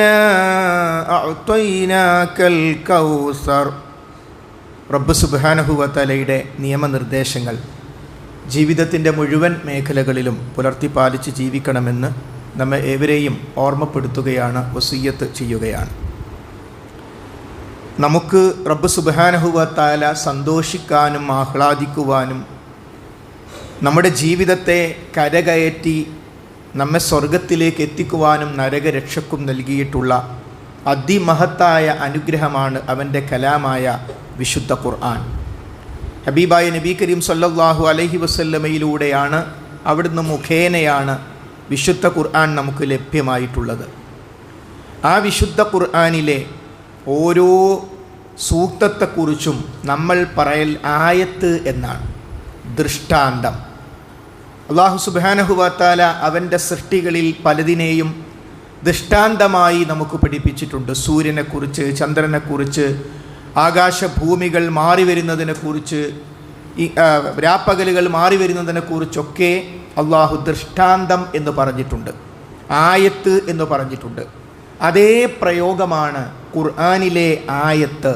ഇന്നാ അഅ്തൈനാക്കൽ കൗസർ റബ്ബ് സുബാനഹുവത്തലയുടെ നിയമനിർദ്ദേശങ്ങൾ ജീവിതത്തിന്റെ മുഴുവൻ മേഖലകളിലും പുലർത്തി പാലിച്ച് ജീവിക്കണമെന്ന് നമ്മെ ഏവരെയും ഓർമ്മപ്പെടുത്തുകയാണ് വസീയത്ത് ചെയ്യുകയാണ്. നമുക്ക് റബ്ബ് സുബാനഹുവത്താല സന്തോഷിക്കാനും ആഹ്ലാദിക്കുവാനും നമ്മുടെ ജീവിതത്തെ കരകയറ്റി നമ്മെ സ്വർഗത്തിലേക്ക് എത്തിക്കുവാനും നരകരക്ഷക്കും നൽകിയിട്ടുള്ള അതിമഹത്തായ അനുഗ്രഹമാണ് അവന്റെ കലാമായ വിശുദ്ധ ഖുർആൻ. ഹബീബായ നബി കരീം സല്ലാഹു അലഹി വസല്ലമയിലൂടെയാണ് അവിടുന്ന് മുഖേനയാണ് വിശുദ്ധ ഖുർആൻ നമുക്ക് ലഭ്യമായിട്ടുള്ളത്. ആ വിശുദ്ധ ഖുർആനിലെ ഓരോ സൂക്തത്തെക്കുറിച്ചും നമ്മൾ പറയൽ ആയത്ത് എന്നാണ്. ദൃഷ്ടാന്തം. അള്ളാഹു സുബാനഹുവാത്താല അവന്റെ സൃഷ്ടികളിൽ പലതിനെയും ദൃഷ്ടാന്തമായി നമുക്ക് പഠിപ്പിച്ചിട്ടുണ്ട്. സൂര്യനെക്കുറിച്ച് ചന്ദ്രനെക്കുറിച്ച് ആകാശഭൂമികൾ മാറി വരുന്നതിനെക്കുറിച്ച് രാപ്പകലുകൾ മാറി വരുന്നതിനെക്കുറിച്ചൊക്കെ അള്ളാഹു ദൃഷ്ടാന്തം എന്ന് പറഞ്ഞിട്ടുണ്ട്. ആയത്ത് എന്ന് പറഞ്ഞിട്ടുണ്ട്. അതേ പ്രയോഗമാണ് ഖുർആാനിലെ ആയത്ത്.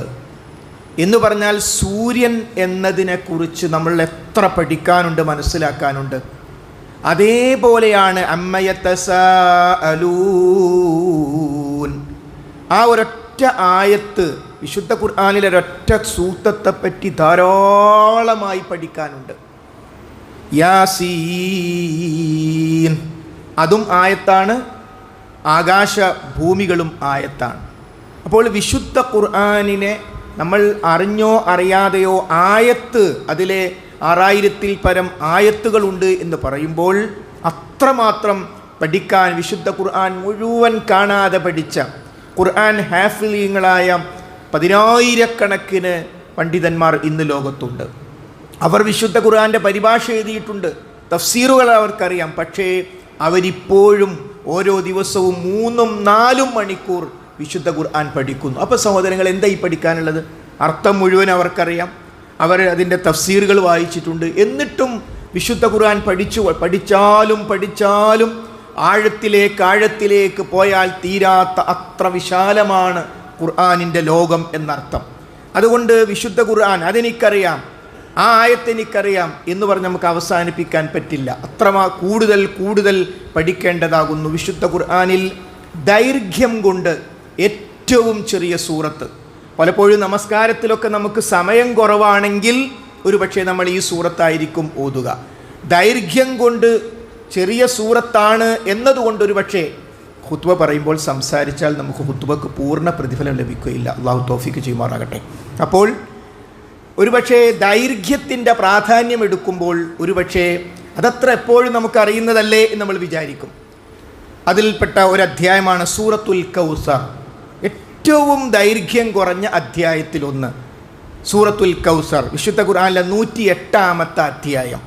എന്ന് പറഞ്ഞാൽ സൂര്യൻ എന്നതിനെക്കുറിച്ച് നമ്മൾ എത്ര പഠിക്കാനുണ്ട് മനസ്സിലാക്കാനുണ്ട്. അതേപോലെയാണ് ആ ഒരൊറ്റ ആയത്ത് വിശുദ്ധ ഖുർആാനിലെ ഒരൊറ്റ സൂത്തത്തെപ്പറ്റി ധാരാളമായി പഠിക്കാനുണ്ട്. യാസീൻ. അതും ആയത്താണ് ആകാശ ഭൂമികളും ആയത്താണ്. അപ്പോൾ വിശുദ്ധ ഖുർആാനിനെ നമ്മൾ അറിഞ്ഞോ അറിയാതെയോ ആയത്ത് അതിലെ ആറായിരത്തിൽ പരം ആയത്തുകളുണ്ട് എന്ന് പറയുമ്പോൾ അത്രമാത്രം പഠിക്കാൻ വിശുദ്ധ ഖുർആൻ മുഴുവൻ കാണാതെ പഠിച്ച ഖുർആൻ ഹാഫിലിയങ്ങളായ പതിനായിരക്കണക്കിന് പണ്ഡിതന്മാർ ഇന്ന് ലോകത്തുണ്ട്. അവർ വിശുദ്ധ ഖുർആന്റെ പരിഭാഷ എഴുതിയിട്ടുണ്ട്. തഫ്സീറുകൾ അവർക്കറിയാം. പക്ഷേ അവരിപ്പോഴും ഓരോ ദിവസവും മൂന്നും നാലും മണിക്കൂർ വിശുദ്ധ ഖുർആൻ പഠിക്കുന്നു. അപ്പോൾ സഹോദരങ്ങൾ എന്തായി പഠിക്കാനുള്ളത്? അർത്ഥം മുഴുവൻ അവർക്കറിയാം. അവർ അതിന്റെ തഫ്സീറുകൾ വായിച്ചിട്ടുണ്ട്. എന്നിട്ടും വിശുദ്ധ ഖുർആൻ പഠിച്ചു പഠിച്ചാലും പഠിച്ചാലും ആഴത്തിലേക്ക് ആഴത്തിലേക്ക് പോയാൽ തീരാത്ത അത്ര വിശാലമാണ് ഖുർആാനിന്റെ ലോകം എന്നർത്ഥം. അതുകൊണ്ട് വിശുദ്ധ ഖുർആൻ അതെനിക്കറിയാം ആ ആയത്തെനിക്കറിയാം എന്ന് പറഞ്ഞ് നമുക്ക് അവസാനിപ്പിക്കാൻ പറ്റില്ല. അത്ര കൂടുതൽ കൂടുതൽ പഠിക്കേണ്ടതാകുന്നു വിശുദ്ധ ഖുർആാനിൽ ദൈർഘ്യം കൊണ്ട് ഏറ്റവും ചെറിയ സൂറത്ത്. പലപ്പോഴും നമസ്കാരത്തിലൊക്കെ നമുക്ക് സമയം കുറവാണെങ്കിൽ ഒരു പക്ഷേ നമ്മൾ ഈ സൂറത്തായിരിക്കും ഓതുക. ദൈർഘ്യം കൊണ്ട് ചെറിയ സൂറത്താണ് എന്നതുകൊണ്ട് ഒരു പക്ഷേ ഹുത്വ പറയുമ്പോൾ സംസാരിച്ചാൽ നമുക്ക് ഹുത്വക്ക് പൂർണ പ്രതിഫലം ലഭിക്കുകയില്ല. അള്ളാഹു തോഫിക്ക് ചെയ്യുമാറാകട്ടെ. അപ്പോൾ ഒരുപക്ഷേ ദൈർഘ്യത്തിന്റെ പ്രാധാന്യം എടുക്കുമ്പോൾ ഒരുപക്ഷേ അതത്ര എപ്പോഴും നമുക്ക് അറിയുന്നതല്ലേ എന്ന് നമ്മൾ വിചാരിക്കും. അതിൽപ്പെട്ട ഒരു അധ്യായമാണ് സൂറത്തുൽ കൗസർ. ഏറ്റവും ദൈർഘ്യം കുറഞ്ഞ അധ്യായത്തിലൊന്ന് സൂറത്തുൽ കൗസർ വിശുദ്ധ ഖുർആാനിലെ നൂറ്റി എട്ടാമത്തെ അധ്യായം.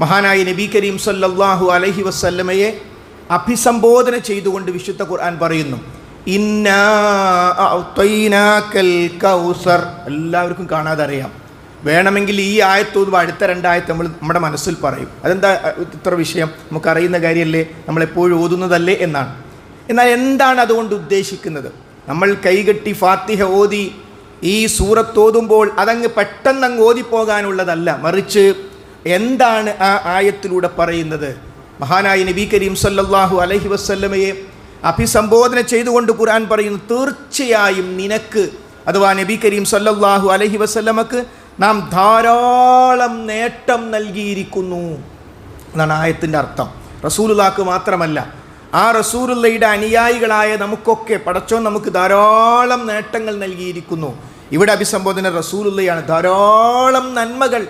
മഹാനായ നബി കരീം സല്ലാഹു അലഹി വസ്ല്ലമയെ അഭിസംബോധന ചെയ്തുകൊണ്ട് വിശുദ്ധ ഖുർആൻ പറയുന്നു കൗസർ. എല്ലാവർക്കും കാണാതെ അറിയാം വേണമെങ്കിൽ ഈ ആയത്തോതുമ്പോൾ അടുത്ത രണ്ടായത്ത് നമ്മൾ നമ്മുടെ മനസ്സിൽ പറയും. അതെന്താ ഇത്ര വിഷയം? നമുക്കറിയുന്ന കാര്യമല്ലേ? നമ്മളെപ്പോഴും ഓതുന്നതല്ലേ എന്നാണ്. എന്നാൽ എന്താണ് അതുകൊണ്ട് ഉദ്ദേശിക്കുന്നത്? നമ്മൾ കൈകെട്ടി ഫാത്തിഹ ഓതി ഈ സൂറത്തോതുമ്പോൾ അതങ്ങ് പെട്ടെന്ന് അങ്ങ് ഓതിപ്പോകാനുള്ളതല്ല. മറിച്ച് എന്താണ് ആ ആയത്തിലൂടെ പറയുന്നത്? മഹാനായ നബി കരീം സല്ലാഹു അലഹി വസ്ല്ലമയെ അഭിസംബോധന ചെയ്തുകൊണ്ട് ഖുർആൻ പറയുന്നു തീർച്ചയായും നിനക്ക് അഥവാ നബി കരീം സല്ലാഹു അലഹി വസ്ല്ലമക്ക് നാം ധാരാളം നേട്ടം നൽകിയിരിക്കുന്നു. എന്നാണ് ആയത്തിന്റെ അർത്ഥം. റസൂലുലാക്ക് മാത്രമല്ല ആ റസൂറുള്ളയുടെ അനുയായികളായ നമുക്കൊക്കെ പടച്ചോൻ നമുക്ക് ധാരാളം നേട്ടങ്ങൾ നൽകിയിരിക്കുന്നു. ഇവിടെ അഭിസംബോധന റസൂലുള്ളയാണ്. ധാരാളം നന്മകൾ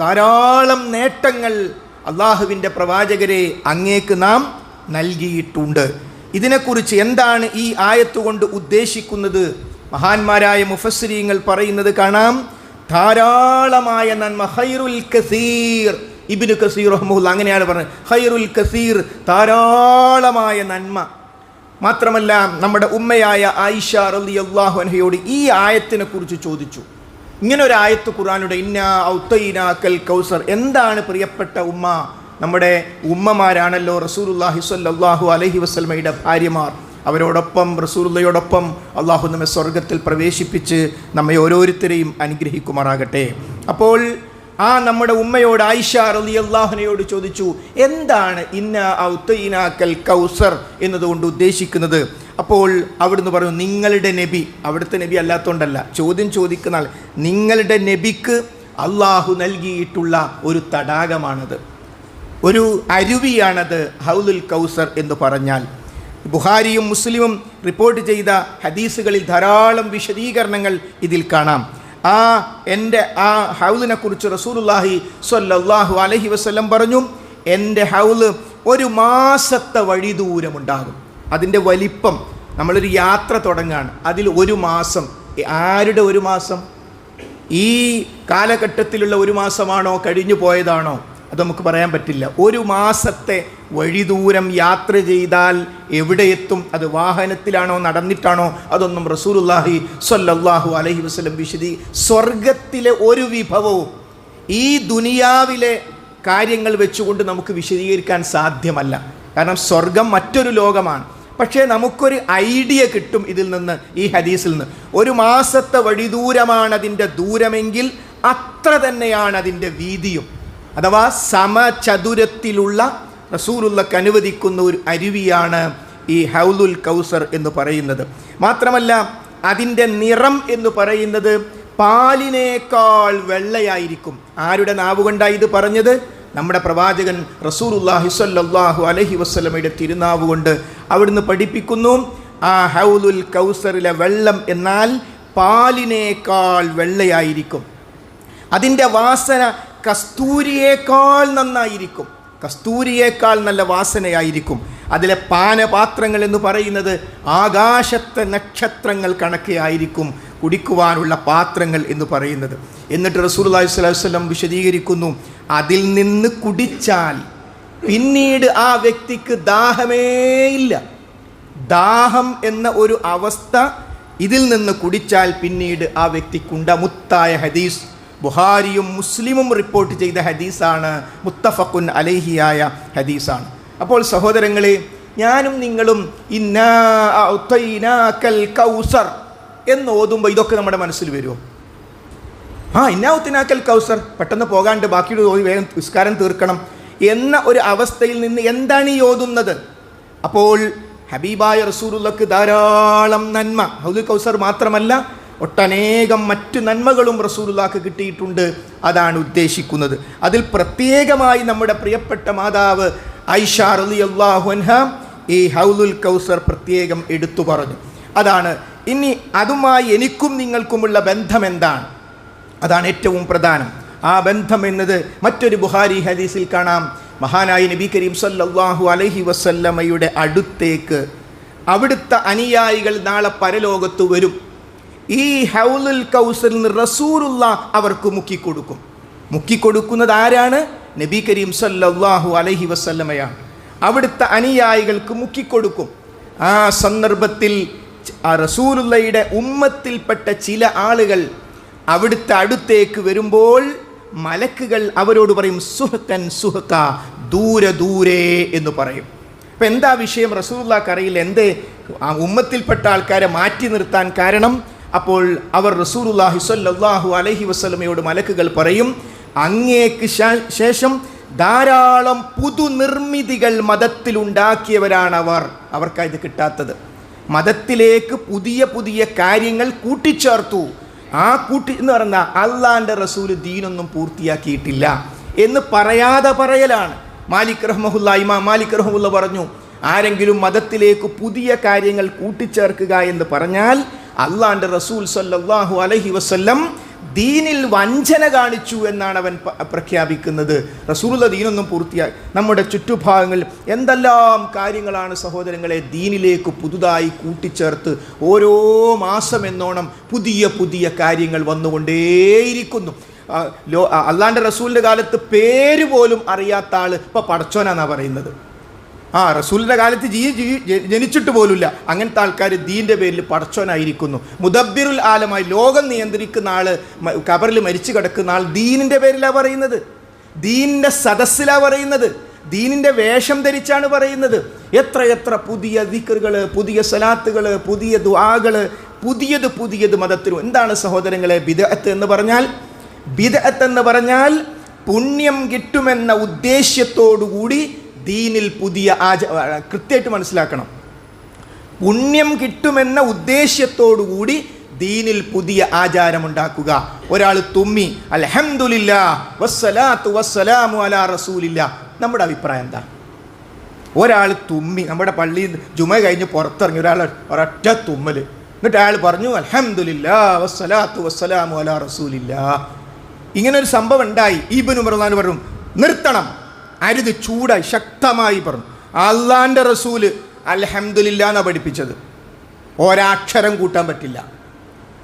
ധാരാളം നേട്ടങ്ങൾ അള്ളാഹുവിന്റെ പ്രവാചകരെ അങ്ങേക്ക് നാം നൽകിയിട്ടുണ്ട്. ഇതിനെക്കുറിച്ച് എന്താണ് ഈ ആയത്തുകൊണ്ട് ഉദ്ദേശിക്കുന്നത്? മഹാന്മാരായ മുഫസ്രീങ്ങൾ പറയുന്നത് കാണാം. ധാരാളമായ നന്മ ഹൈറുൽ കസീർ. ഇബിനു കസീർ റഹ്മുല്ല അങ്ങനെയാണ് പറഞ്ഞത്. ഹൈറുൽ കസീർ ധാരാളമായ നന്മ. മാത്രമല്ല നമ്മുടെ ഉമ്മയായ ആയിഷ റലി അള്ളാഹു അൻഹയോട് ഈ ആയത്തിനെ കുറിച്ച് ചോദിച്ചു. ഇങ്ങനെ ഒരു ആയത്ത് ഖുറാനുടെ ഇന്ന ഔത്തൈന കൽ കൗസർ. എന്താണ് പ്രിയപ്പെട്ട ഉമ്മ? നമ്മുടെ ഉമ്മമാരാണല്ലോ റസൂലുല്ലാഹി സ്വല്ലല്ലാഹു അലഹി വസ്ലമയുടെ ഭാര്യമാർ. അവരോടൊപ്പം റസൂലുള്ളയോടൊപ്പം അള്ളാഹു നമ്മെ സ്വർഗത്തിൽ പ്രവേശിപ്പിച്ച് നമ്മെ ഓരോരുത്തരെയും അനുഗ്രഹിക്കുമാറാകട്ടെ. അപ്പോൾ ആ നമ്മുടെ ഉമ്മയോട് ആയിഷ റലി അള്ളാഹുനയോട് ചോദിച്ചു എന്താണ് ഇന്ന ഔത്തൈനാക്കൽ കൗസർ? എന്നതുകൊണ്ട് ഉദ്ദേശിക്കുന്നത്. അപ്പോൾ അവിടുന്ന് പറഞ്ഞു നിങ്ങളുടെ നബി അവിടുത്തെ നബി അല്ലാത്തതുകൊണ്ടല്ല ചോദ്യം ചോദിക്കുന്ന ആൾ നിങ്ങളുടെ നബിക്ക് അള്ളാഹു നൽകിയിട്ടുള്ള ഒരു തടാകമാണത്. ഒരു അരുവിയാണത് ഹൗലുൽ കൗസർ എന്ന് പറഞ്ഞാൽ. ബുഹാരിയും മുസ്ലിമും റിപ്പോർട്ട് ചെയ്ത ഹദീസുകളിൽ ധാരാളം വിശദീകരണങ്ങൾ ഇതിൽ കാണാം. ആ എന്റെ ആ ഹൗലിനെ കുറിച്ച് റസൂലുല്ലാഹി സ്വല്ലല്ലാഹു അലഹി വസ്ലം പറഞ്ഞു എന്റെ ഹൗൽ ഒരു മാസത്തെ വഴി ദൂരമുണ്ടാകും. അതിന്റെ വലിപ്പം നമ്മളൊരു യാത്ര തുടങ്ങുകയാണ് അതിൽ ഒരു മാസം ആരുടെ ഒരു മാസം? ഈ കാലഘട്ടത്തിലുള്ള ഒരു മാസമാണോ കഴിഞ്ഞു പോയതാണോ? അത് നമുക്ക് പറയാൻ പറ്റില്ല. ഒരു മാസത്തെ വഴിദൂരം യാത്ര ചെയ്താൽ എവിടെ എത്തും? അത് വാഹനത്തിലാണോ നടന്നിട്ടാണോ? അതൊന്നും റസൂലുല്ലാഹി സ്വല്ലല്ലാഹു അലൈഹി വസല്ലം വിശദീ സ്വർഗത്തിലെ ഒരു വിഭവവും ഈ ദുനിയാവിലെ കാര്യങ്ങൾ വെച്ചുകൊണ്ട് നമുക്ക് വിശദീകരിക്കാൻ സാധ്യമല്ല. കാരണം സ്വർഗം മറ്റൊരു ലോകമാണ്. പക്ഷേ നമുക്കൊരു ഐഡിയ കിട്ടും ഇതിൽ നിന്ന് ഈ ഹദീസിൽ നിന്ന്. ഒരു മാസത്തെ വഴിദൂരമാണ് അതിന്റെ ദൂരമെങ്കിൽ അത്ര തന്നെയാണ് അതിന്റെ വീതിയും. അഥവാ സമചതുരത്തിലുള്ള റസൂലുള്ളക്ക് അനുവദിക്കുന്ന ഒരു അരുവിയാണ് ഈ ഹൗലുൽ കൗസർ എന്ന് പറയുന്നത്. മാത്രമല്ല അതിന്റെ നിറം എന്ന് പറയുന്നത് പാലിനേക്കാൾ വെള്ളയായിരിക്കും. ആരുടെ നാവുകൊണ്ടാണ് ഇത് പറഞ്ഞത്? നമ്മുടെ പ്രവാചകൻ റസൂലുല്ലാഹി സ്വല്ലല്ലാഹു അലഹി വസ്ലമയുടെ തിരുനാവ് കൊണ്ട് അവിടുന്ന് പഠിപ്പിക്കുന്നു ആ ഹൗലുൽ കൗസറിലെ വെള്ളം എന്നാൽ പാലിനേക്കാൾ വെള്ളയായിരിക്കും. അതിന്റെ വാസന കസ്തൂരിയേക്കാൾ നന്നായിരിക്കും. കസ്തൂരിയേക്കാൾ നല്ല വാസനയായിരിക്കും. അതിലെ പാനപാത്രങ്ങൾ എന്ന് പറയുന്നത് ആകാശത്തെ നക്ഷത്രങ്ങൾ കണക്കെയായിരിക്കും കുടിക്കുവാനുള്ള പാത്രങ്ങൾ എന്ന് പറയുന്നത്. എന്നിട്ട് അലൈഹി വസല്ലം വിശദീകരിക്കുന്നു അതിൽ നിന്ന് കുടിച്ചാൽ പിന്നീട് ആ വ്യക്തിക്ക് ദാഹമേയില്ല ദാഹം എന്ന ഒരു അവസ്ഥ ഇതിൽ നിന്ന് കുടിച്ചാൽ പിന്നീട് ആ വ്യക്തിക്കുണ്ട. മുത്തായ ഹദീസ് ബുഹാരിയും മുസ്ലിമും റിപ്പോർട്ട് ചെയ്ത ഹദീസാണ് മുത്തഫക്കുൻ അലഹിയായ ഹദീസാണ്. അപ്പോൾ സഹോദരങ്ങളെ ഞാനും നിങ്ങളും ഇന്നാ ഔത്തൈനാക്കൽ കൗസർ എന്ന് ഓതുമ്പോൾ ഇതൊക്കെ നമ്മുടെ മനസ്സിൽ വരുമോ ആ ഇന്നാത്തിനാക്കൽ കൗസർ പെട്ടെന്ന് പോകാണ്ട് ബാക്കിയുടെ ഓതി വേഗം നിസ്കാരം തീർക്കണം എന്ന ഒരു അവസ്ഥയിൽ നിന്ന് എന്താണ് ഈ ഓതുന്നത്? അപ്പോൾ ഹബീബായ റസൂലുള്ളക്ക് ധാരാളം നന്മ. ഹൗദുൽ കൗസർ മാത്രമല്ല ഒട്ടനേകം മറ്റു നന്മകളും റസൂലുള്ളാക്ക് കിട്ടിയിട്ടുണ്ട് അതാണ് ഉദ്ദേശിക്കുന്നത്. അതിൽ പ്രത്യേകമായി നമ്മുടെ പ്രിയപ്പെട്ട മാതാവ് ഐഷ റലി അൻഹ ഈ ഹൗലുൽ കൗസർ പ്രത്യേകം എടുത്തു പറഞ്ഞു. അതാണ് ഇനി അതുമായി എനിക്കും നിങ്ങൾക്കുമുള്ള ബന്ധം എന്താണ്? അതാണ് ഏറ്റവും പ്രധാനം. ആ ബന്ധം എന്നത് മറ്റൊരു ബുഹാരി ഹദീസിൽ കാണാം. മഹാനായ നബി കരീം സല്ലാഹു അലഹി വസല്ലമ്മയുടെ അടുത്തേക്ക് അവിടുത്തെ അനുയായികൾ നാളെ പരലോകത്ത് വരും. ഈ ഹൗലുൽ കൗസറിൽ നിന്ന് റസൂലുള്ള അവർക്ക് മുക്കിക്കൊടുക്കും. മുക്കിക്കൊടുക്കുന്നത് ആരാണ്? നബി കരീം സല്ലാഹു അലഹി വസല്ലമയാണ്. അവിടുത്തെ അനുയായികൾക്ക് മുക്കിക്കൊടുക്കും. ആ സന്ദർഭത്തിൽ ആ റസൂലുള്ളയുടെ ഉമ്മത്തിൽപ്പെട്ട ചില ആളുകൾ അവിടുത്തെ അടുത്തേക്ക് വരുമ്പോൾ മലക്കുകൾ അവരോട് പറയും സുഹക്കൻ സുഹക്ക ദൂരെ ദൂരെ എന്ന് പറയും. അപ്പം എന്താ വിഷയം? റസൂലുള്ളാക്ക് അറിയില്ല. എന്തേ? ആ ഉമ്മത്തിൽപ്പെട്ട ആൾക്കാരെ മാറ്റി നിർത്താൻ കാരണം അപ്പോൾ അവർ റസൂലുള്ളാഹി സ്വല്ലല്ലാഹു അലൈഹി വസല്ലമയോട് മലക്കുകൾ പറയും അങ്ങേക്ക് ശേഷം ധാരാളം പുതുനിർമ്മിതികൾ അവർ അവർക്കാ ഇത് കിട്ടാത്തത്. മതത്തിലേക്ക് പുതിയ പുതിയ കാര്യങ്ങൾ കൂട്ടിച്ചേർത്തു. ആ കൂട്ടി എന്ന് പറഞ്ഞാൽ അള്ളാന്റെ റസൂൽ ദീനൊന്നും പൂർത്തിയാക്കിയിട്ടില്ല എന്ന് പറയാതെ പറയലാണ്. മാലിക് റഹ്മഹുല്ല ഇമാം മാലിക് റഹ്മുല്ല പറഞ്ഞു ആരെങ്കിലും മതത്തിലേക്ക് പുതിയ കാര്യങ്ങൾ കൂട്ടിച്ചേർക്കുക എന്ന് പറഞ്ഞാൽ അള്ളാന്റെ റസൂൽ സല്ലാഹു അലഹി വസ്ല്ലം ദീനിൽ വഞ്ചന കാണിച്ചു എന്നാണ് അവൻ പ്രഖ്യാപിക്കുന്നത്. റസൂലുള്ള ദീനൊന്നും പൂർത്തിയായി നമ്മുടെ ചുറ്റുഭാഗങ്ങളിൽ എന്തെല്ലാം കാര്യങ്ങളാണ് സഹോദരങ്ങളെ ദീനിലേക്ക് പുതുതായി കൂട്ടിച്ചേർത്ത് ഓരോ മാസം എന്നോണം പുതിയ പുതിയ കാര്യങ്ങൾ വന്നുകൊണ്ടേയിരിക്കുന്നു. ലോ അള്ളാന്റെ റസൂലിന്റെ കാലത്ത് പേര് പോലും അറിയാത്ത ആൾ ഇപ്പോൾ പടച്ചോനാന്നാ പറയുന്നത്. ആ റസൂലിന്റെ കാലത്ത് ജീ ജനിച്ചിട്ട് പോലുമില്ല. അങ്ങനത്തെ ആൾക്കാർ ദീന്റെ പേരിൽ പടച്ചോനായിരിക്കുന്നു മുദബ്ബിറുൽ ആലമായി ലോകം നിയന്ത്രിക്കുന്ന ആൾ കബറിൽ മരിച്ചു കിടക്കുന്ന ആൾ ദീനിന്റെ പേരിലാണ് പറയുന്നത്. ദീനിന്റെ സദസ്സിലാണ് പറയുന്നത്. ദീനിന്റെ വേഷം ധരിച്ചാണ് പറയുന്നത്. എത്ര എത്ര പുതിയ ദിക്കറുകൾ പുതിയ സലാത്തുകൾ പുതിയ ദുആകൾ പുതിയത് പുതിയത് മതത്തിനും എന്താണ് സഹോദരങ്ങളെ ബിദഅത്ത് എന്ന് പറഞ്ഞാൽ? ബിദഅത്ത് എന്ന് പറഞ്ഞാൽ പുണ്യം കിട്ടുമെന്ന ഉദ്ദേശ്യത്തോടുകൂടി ദീനിൽ പുതിയ ആച കൃത്യമായിട്ട് മനസ്സിലാക്കണം. പുണ്യം കിട്ടുമെന്ന ഉദ്ദേശ്യത്തോടുകൂടി ദീനിൽ പുതിയ ആചാരം ഉണ്ടാക്കുക ഒരാൾ തുമ്മി അൽഹംദുലില്ല വസ്സലാത്തു വസ്സലാമു അലാ റസൂലില്ല. നമ്മുടെ അഭിപ്രായം എന്താ? ഒരാൾ തുമ്മി നമ്മുടെ പള്ളിയിൽ ജുമ കഴിഞ്ഞ് പുറത്തിറങ്ങി ഒരാൾ ഒരൊറ്റ തുമ്മൽ എന്നിട്ട് അയാൾ പറഞ്ഞു അൽഹംദുലില്ല വസ്സലാത്തു വസ്സലാമു അലാ റസൂലില്ല. ഇങ്ങനെ ഒരു സംഭവം ഉണ്ടായി. ഈബിനു പറഞ്ഞു നിർത്തണം. അരുത് ചൂടായി ശക്തമായി പറഞ്ഞു. അള്ളാന്റെ റസൂൽ അൽഹംദുലില്ല എന്നാണ് പഠിപ്പിച്ചത്. ഒരാക്ഷരം കൂട്ടാൻ പറ്റില്ല.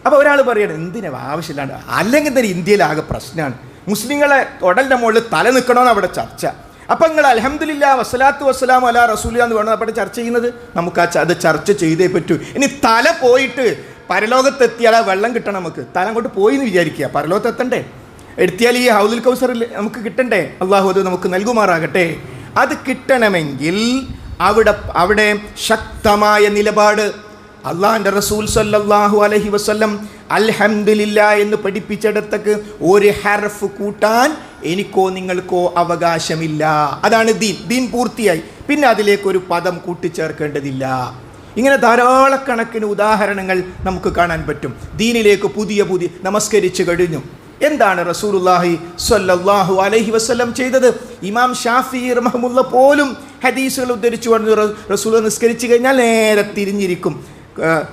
അപ്പോൾ ഒരാൾ പറയണം എന്തിനാ ആവശ്യമില്ലാണ്ട്? അല്ലെങ്കിൽ തന്നെ ഇന്ത്യയിലാകെ പ്രശ്നമാണ്. മുസ്ലിങ്ങളെ തൊടലിന്റെ മുകളിൽ തല നിൽക്കണമെന്ന് അവിടെ ചർച്ച. അപ്പം നിങ്ങൾ അലഹമില്ല വസ്സലാത്തു വസ്സലാം അല റസൂല എന്ന് വേണം അവിടെ ചർച്ച ചെയ്യുന്നത്? നമുക്ക് ആ അത് ചർച്ച ചെയ്തേ പറ്റൂ. ഇനി തല പോയിട്ട് പരലോകത്തെത്തിയാൽ ആ വെള്ളം കിട്ടണം നമുക്ക്. തല അങ്ങോട്ട് പോയി എന്ന് വിചാരിക്കുക. പരലോകത്തെത്തണ്ടേ? എത്തിയാൽ ഈ ഹൗദുൽ കൗസറിൽ നമുക്ക് കിട്ടണ്ടേ? അള്ളാഹു അത് നമുക്ക് നൽകുമാറാകട്ടെ. അത് കിട്ടണമെങ്കിൽ അവിടെ അവിടെ ശക്തമായ നിലപാട് അള്ളാഹിന്റെ റസൂൽ സല്ലാഹു അലഹി വസ്ല്ലം അൽഹംദില്ല എന്ന് പഠിപ്പിച്ചിടത്തേക്ക് ഒരു ഹർഫ് കൂട്ടാൻ എനിക്കോ നിങ്ങൾക്കോ അവകാശമില്ല. അതാണ് ദീൻ. ദീൻ പൂർത്തിയായി. പിന്നെ അതിലേക്ക് ഒരു പദം കൂട്ടിച്ചേർക്കേണ്ടതില്ല. ഇങ്ങനെ ധാരാളക്കണക്കിന് ഉദാഹരണങ്ങൾ നമുക്ക് കാണാൻ പറ്റും. ദീനിലേക്ക് പുതിയ പുതിയ നമസ്കരിച്ചു കഴിഞ്ഞു. എന്താണ് റസൂലുള്ളാഹി സ്വല്ലല്ലാഹു അലൈഹി വസ്ലം ചെയ്തത്? ഇമാം ഷാഫി റഹമുല്ല പോലും ഹദീസുകൾ ഉദ്ധരിച്ചു പറഞ്ഞു റസൂൾ റസൂൽ നിസ്കരിച്ചു കഴിഞ്ഞാൽ നേരെ തിരിഞ്ഞിരിക്കും.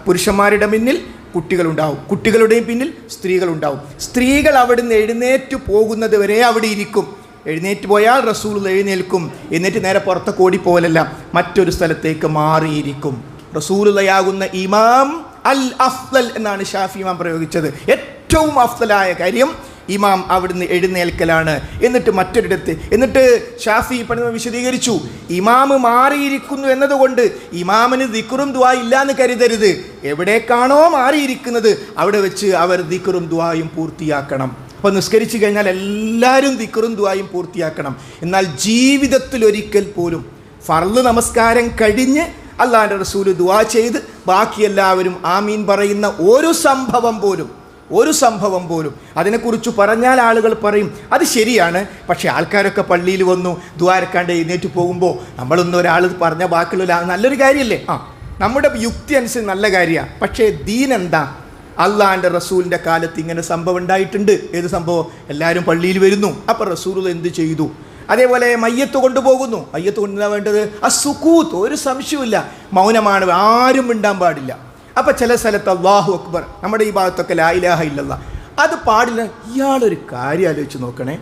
പുരുഷന്മാരുടെ പിന്നിൽ കുട്ടികളുണ്ടാവും. കുട്ടികളുടെയും പിന്നിൽ സ്ത്രീകളുണ്ടാവും. സ്ത്രീകൾ അവിടുന്ന് എഴുന്നേറ്റ് പോകുന്നത് വരെ അവിടെ ഇരിക്കും. എഴുന്നേറ്റ് പോയാൽ റസൂൽ എഴുന്നേൽക്കും. എന്നിട്ട് നേരെ പുറത്തെ കോടി ഓടിപ്പോലല്ല മറ്റൊരു സ്ഥലത്തേക്ക് മാറിയിരിക്കും. റസൂലുള്ളയാകുന്ന ഇമാം അൽ അഫ്ദൽ എന്നാണ് ഷാഫി ഇമാം പ്രയോഗിച്ചത്. ഏറ്റവും അഫ്തലായ കാര്യം ഇമാം അവിടുന്ന് എഴുന്നേൽക്കലാണ്. എന്നിട്ട് മറ്റൊരിടത്ത് എന്നിട്ട് ഷാഫി പണിമ വിശദീകരിച്ചു. ഇമാമ് മാറിയിരിക്കുന്നു എന്നതുകൊണ്ട് ഇമാമിന് ദിക്കുറും ദ്വാ ഇല്ല എന്ന് കരുതരുത് എവിടേക്കാണോ മാറിയിരിക്കുന്നത് അവിടെ വെച്ച് അവർ ദിക്കുറും ദ്വായും പൂർത്തിയാക്കണം. അപ്പോൾ നിസ്കരിച്ചു കഴിഞ്ഞാൽ എല്ലാവരും ദിക്കുറും ദ്വായും പൂർത്തിയാക്കണം. എന്നാൽ ജീവിതത്തിൽ ഒരിക്കൽ പോലും ഫർൾ നമസ്കാരം കഴിഞ്ഞ് അള്ളാഹിന്റെ റസൂൽ ദുആ ചെയ്ത് ബാക്കി എല്ലാവരും ആമീൻ പറയുന്ന ഒരു സംഭവം പോലും ഒരു സംഭവം പോലും. അതിനെക്കുറിച്ച് പറഞ്ഞാൽ ആളുകൾ പറയും അത് ശരിയാണ്. പക്ഷേ ആൾക്കാരൊക്കെ പള്ളിയിൽ വന്നു ദ്വാരക്കാണ്ട് എഴുന്നേറ്റ് പോകുമ്പോൾ നമ്മളൊന്നും ഒരാൾ പറഞ്ഞ ബാക്കിയുള്ള നല്ലൊരു കാര്യമല്ലേ ആ നമ്മുടെ യുക്തി അനുസരിച്ച് നല്ല കാര്യമാണ് പക്ഷേ ദീൻ എന്താ? അള്ളാന്റെ റസൂലിന്റെ കാലത്ത് ഇങ്ങനെ സംഭവം ഉണ്ടായിട്ടുണ്ട്. ഏത് സംഭവം? എല്ലാവരും പള്ളിയിൽ വരുന്നു. അപ്പോൾ റസൂൽ എന്ത് ചെയ്തു? അതേപോലെ മയ്യത്ത് കൊണ്ടുപോകുന്നു. മയ്യത്ത് കൊണ്ടുവരാൻ വേണ്ടത്? ആ സുക്കൂത്ത് ഒരു സംശയമില്ല മൗനമാണ് ആരും മിണ്ടാൻ പാടില്ല. അപ്പം ചില സ്ഥലത്ത് അള്ളാഹു അക്ബർ നമ്മുടെ ഈ ഭാഗത്തൊക്കെ ലായിലാഹ ഇല്ലല്ല. അത് പാടില്ല. ഇയാളൊരു കാര്യം ആലോചിച്ച് നോക്കണേ.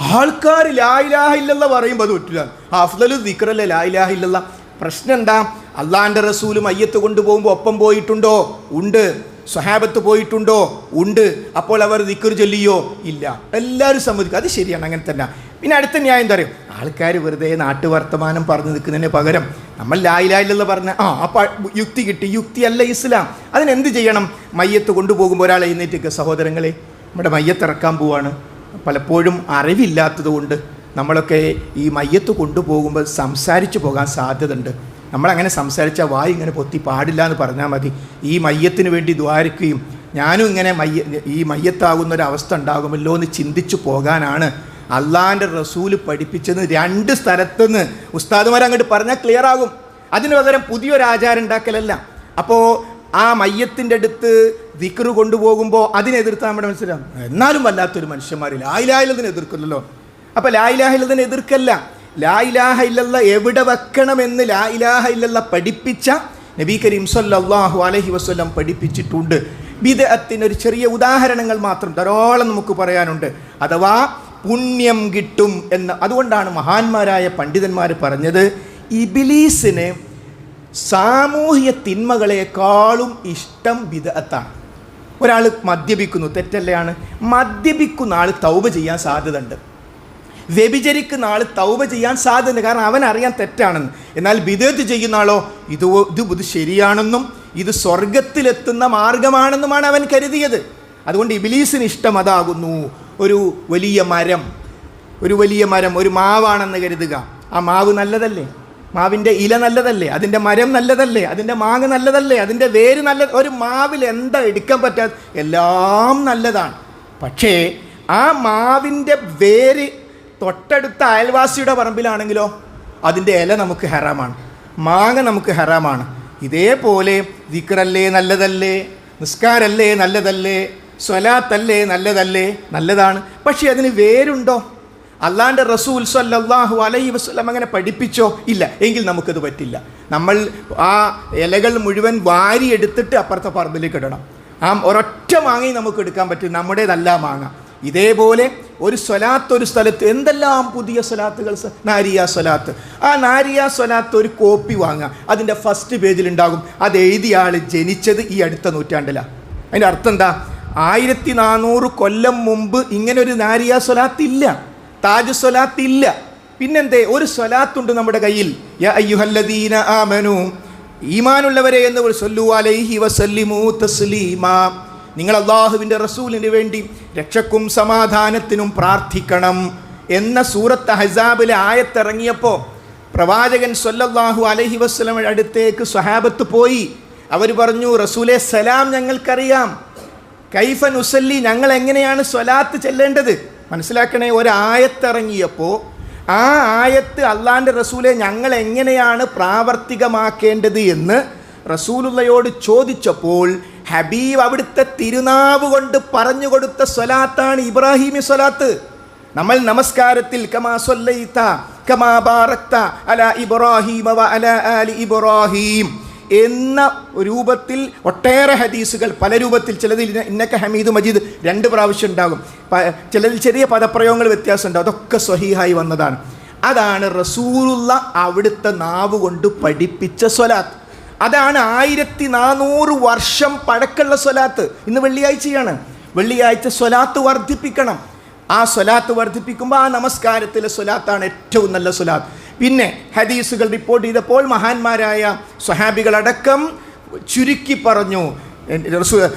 ആൾക്കാർ ലായിലാഹ ഇല്ലല്ല പറയുമ്പോൾ അത് പറ്റില്ല അഫ്ദലു ദിക്റല്ലേ ലായിലാഹ ഇല്ലല്ല? പ്രശ്നം എന്താ? അള്ളാഹിന്റെ റസൂലും അയ്യത്ത് കൊണ്ടുപോകുമ്പോൾ ഒപ്പം പോയിട്ടുണ്ടോ? ഉണ്ട്. സ്വഹാബത്ത് പോയിട്ടുണ്ടോ? ഉണ്ട്. അപ്പോൾ അവർ ദിക്കർ ചൊല്ലിയോ? ഇല്ല. എല്ലാവരും സമ്മതിക്കും. അത് ശരിയാണ്. അങ്ങനെ തന്നെ. പിന്നെ അടുത്ത ന്യായം എന്താ പറയും ആൾക്കാർ വെറുതെ നാട്ടു വർത്തമാനം പറഞ്ഞു നിൽക്കുന്നതിന് പകരം നമ്മൾ ലായിലായില്ലെന്ന് പറഞ്ഞ ആ അപ്പോൾ യുക്തി കിട്ടി. യുക്തി അല്ല ഇസ്ലാം. അതിനെന്ത് ചെയ്യണം? മയ്യത്ത് കൊണ്ടുപോകുമ്പോൾ ഒരാൾ എഴുന്നേറ്റ് സഹോദരങ്ങളെ നമ്മുടെ മയ്യത്ത് ഇറക്കാൻ പോവാണ്. പലപ്പോഴും അറിവില്ലാത്തത് കൊണ്ട് നമ്മളൊക്കെ ഈ മയ്യത്ത് കൊണ്ടുപോകുമ്പോൾ സംസാരിച്ചു പോകാൻ സാധ്യതയുണ്ട്. നമ്മളങ്ങനെ സംസാരിച്ചാൽ വായി ഇങ്ങനെ പൊത്തി പാടില്ല എന്ന് പറഞ്ഞാൽ മതി. ഈ മയ്യത്തിന് വേണ്ടി ദ്വാരിക്കുകയും ഞാനും ഇങ്ങനെ മയ്യ ഈ മയ്യത്താകുന്ന ഒരു അവസ്ഥ ഉണ്ടാകുമല്ലോ എന്ന് ചിന്തിച്ചു പോകാനാണ് അള്ളാന്റെ റസൂൽ പഠിപ്പിച്ചത്. രണ്ട് സ്ഥലത്തുനിന്ന് ഉസ്താദുമാർ അങ്ങോട്ട് പറഞ്ഞാൽ ക്ലിയർ ആകും അതിന് പകരം പുതിയൊരു ആചാരം ഉണ്ടാക്കലല്ല. അപ്പോൾ ആ മയ്യത്തിന്റെ അടുത്ത് ദിക്റ് കൊണ്ടുപോകുമ്പോൾ അതിനെതിർത്താൻ നമ്മുടെ മനസ്സിലാവും. എന്നാലും വല്ലാത്തൊരു മനുഷ്യന്മാരിൽ ആയിലായാലും എതിർക്കില്ലല്ലോ. അപ്പോൾ ലായിലാഹില്ലതിനെ എതിർക്കല്ല. ലായിലാഹ ഇല്ലല്ല എവിടെ വെക്കണമെന്ന് ലായിലാഹ ഇല്ലല്ല പഠിപ്പിച്ച നബി കരീം സല്ലല്ലാഹു അലൈഹി വസല്ലം പഠിപ്പിച്ചിട്ടുണ്ട്. ബിദഅത്തിന് ഒരു ചെറിയ ഉദാഹരണങ്ങൾ മാത്രം ധാരാളം നമുക്ക് പറയാനുണ്ട്. അഥവാ പുണ്യം കിട്ടും എന്ന്. അതുകൊണ്ടാണ് മഹാന്മാരായ പണ്ഡിതന്മാർ പറഞ്ഞത് ഇബിലീസിന് സാമൂഹ്യ തിന്മകളെക്കാളും ഇഷ്ടം ബിദഅത്താണ്. ഒരാൾ മദ്യപിക്കുന്നു തെറ്റല്ലയാണ് മദ്യപിക്കുന്ന ആൾ തൗബ ചെയ്യാൻ സാധ്യത ഉണ്ട് വ്യഭിചരിക്കുന്ന ആൾ തൗബ ചെയ്യാൻ സാധ്യത കാരണം അവൻ അറിയാൻ തെറ്റാണെന്ന്. എന്നാൽ വിദേത്ത് ചെയ്യുന്ന ആളോ ഇത് ഇത് ഇത് ശരിയാണെന്നും ഇത് സ്വർഗത്തിലെത്തുന്ന മാർഗമാണെന്നുമാണ് അവൻ കരുതിയത്. അതുകൊണ്ട് ഇബിലീസിന് ഇഷ്ടം അതാകുന്നു. ഒരു വലിയ മരം. ഒരു വലിയ മരം ഒരു മാവാണെന്ന് കരുതുക. ആ മാവ് നല്ലതല്ലേ? മാവിന്റെ ഇല നല്ലതല്ലേ? അതിന്റെ മരം നല്ലതല്ലേ? അതിന്റെ മാങ്ങ നല്ലതല്ലേ? അതിന്റെ വേര് നല്ല ഒരു മാവിൽ എന്താ എടുക്കാൻ പറ്റാത്ത എല്ലാം നല്ലതാണ്. പക്ഷേ ആ മാവിന്റെ വേര് തൊട്ടടുത്ത അയൽവാസിയുടെ പറമ്പിലാണെങ്കിലോ അതിന്റെ ഇല നമുക്ക് ഹറാമാണ്. മാങ്ങ നമുക്ക് ഹറാമാണ്. ഇതേപോലെ ദിക്റല്ലേ നല്ലതല്ലേ? നിസ്കാരല്ലേ നല്ലതല്ലേ? സ്വലാത്തല്ലേ നല്ലതല്ലേ? നല്ലതാണ്. പക്ഷേ അതിന് വേരുണ്ടോ? അള്ളാന്റെ റസൂൽ സല്ലല്ലാഹു അലൈഹി വസ്ലം അങ്ങനെ പഠിപ്പിച്ചോ? ഇല്ല. എങ്കിൽ നമുക്കത് പറ്റില്ല. നമ്മൾ ആ ഇലകൾ മുഴുവൻ വാരിയെടുത്തിട്ട് അപ്പുറത്തെ പറമ്പിലേക്ക് ഇടണം. ആ ഒരൊറ്റ മാങ്ങയും നമുക്ക് എടുക്കാൻ പറ്റും. നമ്മുടേതല്ല മാങ്ങ. ഇതേപോലെ ഒരു സ്വലാത്ത് ഒരു സ്ഥലത്ത് എന്തെല്ലാം പുതിയ സ്വലാത്തുകൾ നാരിയ സ്വലാത്ത്. ആ നാരിയ സ്വലാത്ത് ഒരു കോപ്പി വാങ്ങുക. അതിന്റെ ഫസ്റ്റ് പേജിൽ ഉണ്ടാകും. അത് എഴുതിയ ആൾ ജനിച്ചത് ഈ അടുത്ത നൂറ്റാണ്ടിലാണ് അതിന്റെ അർത്ഥം എന്താ? ആയിരത്തി നാനൂറ് കൊല്ലം മുമ്പ് ഒരു നാരിയ സ്വലാത്ത് ഇല്ല. താജ് സ്വലാത്ത് ഇല്ല. പിന്നെന്തേ? ഒരു സ്വലാത്തുണ്ട് നമ്മുടെ കയ്യിൽ. ഈമാനുള്ളവരെ എന്ന് സല്ലു അലൈഹി വസല്ലിമു തസ്ലീമാ. നിങ്ങൾ അള്ളാഹുവിന്റെ റസൂലിന് വേണ്ടി രക്ഷക്കും സമാധാനത്തിനും പ്രാർത്ഥിക്കണം എന്ന സൂറത്ത് ഹസാബിലെ ആയത്തിറങ്ങിയപ്പോൾ പ്രവാചകൻ സല്ലല്ലാഹു അലഹി വസ്ലമ അടുത്തേക്ക് സ്വഹാബത്ത് പോയി. അവർ പറഞ്ഞു റസൂലെ സലാം ഞങ്ങൾക്കറിയാം. കൈഫൻ ഉസല്ലി ഞങ്ങൾ എങ്ങനെയാണ് സ്വലാത്ത് ചെല്ലേണ്ടത്? മനസ്സിലാക്കണേ ഒരായത്തിറങ്ങിയപ്പോൾ ആ ആയത്ത് അള്ളാന്റെ റസൂലെ ഞങ്ങൾ എങ്ങനെയാണ് പ്രാവർത്തികമാക്കേണ്ടത്? എന്ന് റസൂലുള്ളയോട് ചോദിച്ചപ്പോൾ ഹബീബ് അവിടുത്തെ തിരുനാവ് കൊണ്ട് പറഞ്ഞു കൊടുത്ത സ്വലാത്താണ് ഇബ്രാഹിമി സ്വലാത്ത്. നമ്മൾ നമസ്കാരത്തിൽ കമാ സ്വല്ലൈത കമാ ബാറക്ത അല ഇബ്രാഹിമ വ അല ആലി ഇബ്രാഹിം എന്ന രൂപത്തിൽ ഒട്ടേറെ ഹദീസുകൾ പല രൂപത്തിൽ ചിലതിൽ ഇന്ന- ഇന്നക്ക ഹമീദ് മജീദ് രണ്ട് പ്രാവശ്യം ഉണ്ടാകും. ചിലതിൽ ചെറിയ പദപ്രയോഗങ്ങൾ വ്യത്യാസം ഉണ്ടാകും അതൊക്കെ സ്വഹീഹായി വന്നതാണ്. അതാണ് റസൂലുള്ള അവിടുത്തെ നാവ് കൊണ്ട് പഠിപ്പിച്ച സ്വലാത്ത്. അതാണ് ആയിരത്തി നാനൂറ് വർഷം പഴക്കമുള്ള സ്വലാത്ത്. ഇന്ന് വെള്ളിയാഴ്ചയാണ്. വെള്ളിയാഴ്ച സ്വലാത്ത് വർദ്ധിപ്പിക്കണം. ആ സ്വലാത്ത് വർദ്ധിപ്പിക്കുമ്പോൾ ആ നമസ്കാരത്തിലെ സ്വലാത്താണ് ഏറ്റവും നല്ല സ്വലാത്ത്. പിന്നെ ഹദീസുകൾ റിപ്പോർട്ട് ചെയ്തപ്പോൾ മഹാന്മാരായ സ്വഹാബികളടക്കം ചുരുക്കി പറഞ്ഞു